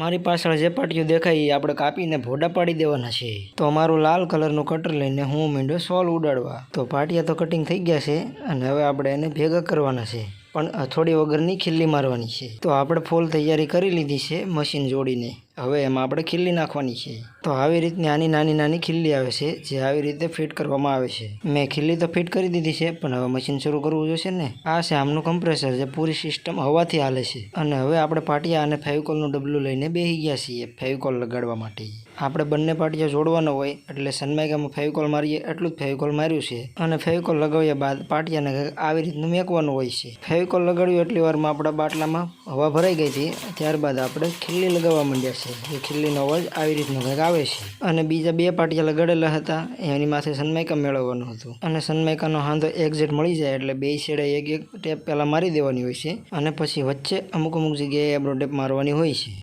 મારી પાછળ જે પાટિયું દેખાય એ આપણે કાપીને ભોડા પાડી દેવાના છે. તો અમારું લાલ કલરનું કટર લઈને હું મીંડો સોલ ઉડાડવા. તો પાટિયા તો કટિંગ થઈ ગયા છે અને હવે આપણે એને ભેગા કરવાના છે. પણ થોડી વગરની ખીલ્લી મારવાની છે. તો આપણે ફૂલ તૈયારી કરી લીધી છે મશીન જોડીને. હવે એમાં આપણે ખીલ્લી નાખવાની છે. તો આવી રીતની આની નાની નાની ખીલ્લી આવે છે, જે આવી રીતે ફિટ કરવામાં આવે છે. મેં ખીલ્લી તો ફિટ કરી દીધી છે, પણ હવે મશીન શરૂ કરવું જોઈશે ને? આ છે આમનું કમ્પ્રેસર જે પૂરી સિસ્ટમ હવાથી હાલે છે. અને હવે આપણે પાટિયા અને ફેવિકોલનું ડબલું લઈને બેસી ગયા છીએ ફેવિકોલ લગાડવા માટે. આપણે બંને પાટિયા જોડવાનો હોય, એટલે સનમાઇકામાં ફેવિકોલ મારીએ એટલું જ ફેવિકોલ માર્યું છે. અને ફેવિકોલ લગાવ્યા બાદ પાટિયાને આવી રીતનું મેકવાનું હોય છે. ફેવિકોલ લગાડ્યું એટલી વારમાં આપણા બાટલામાં હવા ભરાઈ ગઈ હતી, ત્યારબાદ આપણે ખીલ્લી લગાવવા માંડ્યા છે એ ખીલ્લીનો અવાજ આવી રીતનો કંઈક આવે છે. અને બીજા બે પાટિયા લગાડેલા હતા, એની માથે સનમાઇકા મેળવવાનું હતું. અને સનમાઇકાનો હાંધો એક્ઝેક્ટ મળી જાય એટલે બે છેડે એક એક ટેપ પહેલાં મારી દેવાની હોય છે. અને પછી વચ્ચે અમુક અમુક જગ્યાએ એબ્રો ટેપ મારવાની હોય છે.